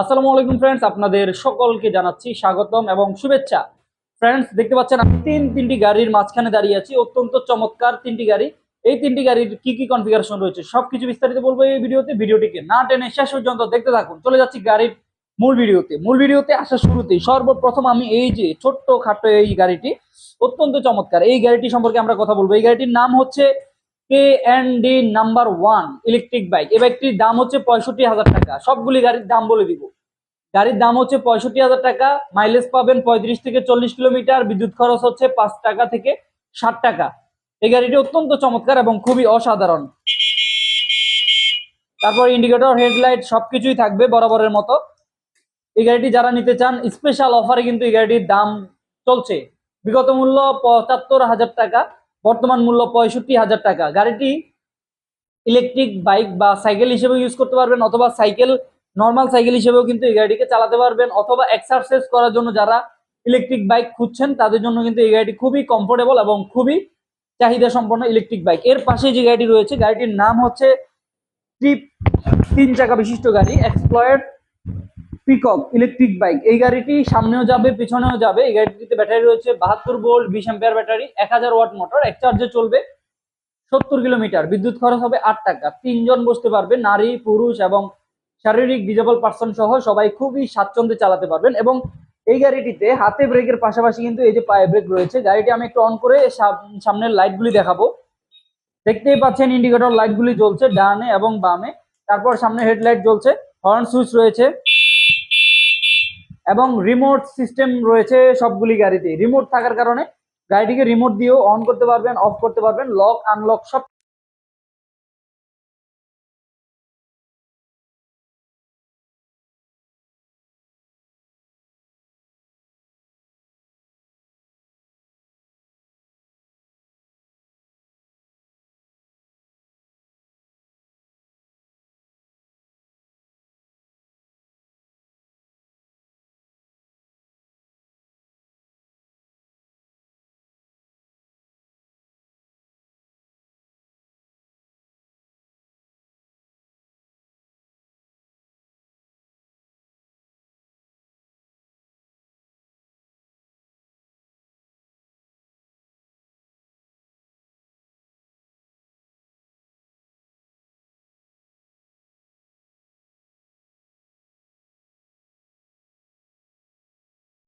আসসালামু আলাইকুম ফ্রেন্ডস আপনাদের সকলকে জানাচ্ছি স্বাগতম এবং শুভেচ্ছা। ফ্রেন্ডস দেখতে পাচ্ছেন আমি তিন তিনটি গাড়ির মাঝখানে দাঁড়িয়ে আছি, অত্যন্ত চমৎকার তিনটি গাড়ি। এই তিনটি গাড়ির কি কি কনফিগারেশন রয়েছে সবকিছু বিস্তারিত বলব এই ভিডিওতে। ভিডিওটিকে না টেনে শেষ পর্যন্ত দেখতে থাকুন। চলে যাচ্ছি গাড়ির মূল ভিডিওতে। মূল ভিডিওতে আসার শুরুতেই সর্বপ্রথম আমি এই যে ছোট্ট খাটো এই গাড়িটি, অত্যন্ত চমৎকার। এই গাড়িটি সম্পর্কে আমরা কথা বলব। এই গাড়িটির নাম হচ্ছে K N D number one electric bike এই বাইকটির দাম হচ্ছে পঁয়ষট্টি হাজার টাকা। সবগুলি গাড়ির দাম বলে দিব। গাড়ির দাম হচ্ছে পঁয়ষট্টি হাজার টাকা। মাইলেজ পাবেন পঁয়ত্রিশ থেকে চল্লিশ কিলোমিটার। বিদ্যুৎ খরচ হচ্ছে পাঁচ টাকা থেকে ষাট টাকা। এই গাড়িটি অত্যন্ত চমৎকার এবং খুবই অসাধারণ। তারপর ইন্ডিকেটর হেডলাইট সবকিছুই থাকবে বরাবরের মতো। এই গাড়িটি যারা নিতে চান স্পেশাল অফারে কিন্তু এই গাড়িটির দাম চলছে। বিগত মূল্য পঁচাত্তর হাজার টাকা। বর্তমান মূল্য পঁয়ষট্টি হাজার টাকা। গাড়িটি ইলেকট্রিক বাইক বা সাইকেল হিসেবে ইউজ করতে পারবেন অথবা সাইকেল নর্মাল সাইকেল হিসেবেও কিন্তু এই গাড়িটিকে চালাতে পারবেন অথবা এক্সারসাইজ করার জন্য যারা ইলেকট্রিক বাইক খুঁজছেন, তাদের জন্য কিন্তু এই গাড়িটি খুবই কমফোর্টেবল এবং খুবই চাহিদা সম্পন্ন ইলেকট্রিক বাইক এর পাশে যে গাড়িটি রয়েছে, গাড়িটির নাম হচ্ছে ট্রিপ তিন চাকা বিশিষ্ট গাড়ি এক্সপ্লয়েড পিকক ইলেকট্রিক বাইক এই গাড়িটি সামনেও যাবে, পিছনেও যাবে। এই গাড়িটিতে ব্যাটারি রয়েছে বাহাত্তর ভোল্ট, বিশ অ্যাম্পিয়ার ব্যাটারি, এক হাজার ওয়াট মোটর, এক চার্জে চলবে সত্তর কিলোমিটার। বিদ্যুৎ খরচ হবে আট টাকা। তিনজন বসতে পারবে, নারী, পুরুষ এবং শারীরিক ডিজেবল পার্সন সহ সবাই খুবই স্বাচ্ছন্দ্যে চালাতে পারবেন এবং এই গাড়িটিতে হাতে ব্রেকের পাশাপাশি কিন্তু এই যে পায়ে ব্রেক রয়েছে, গাড়িটি আমি একটু অন করে সাম- সামনের লাইটগুলি দেখাবো। দেখতেই পাচ্ছেন ইন্ডিকেটর লাইটগুলি জ্বলছে ডানে এবং বামে। তারপর সামনে হেডলাইট জ্বলছে হর্ন সুইচ রয়েছে। এবং রিমোট সিস্টেম রয়েছে সবগুলি গাড়িতে রিমোট থাকার কারণে গাড়িটিকে রিমোট দিয়েও অন করতে পারবেন অফ করতে পারবেন লক আনলক সব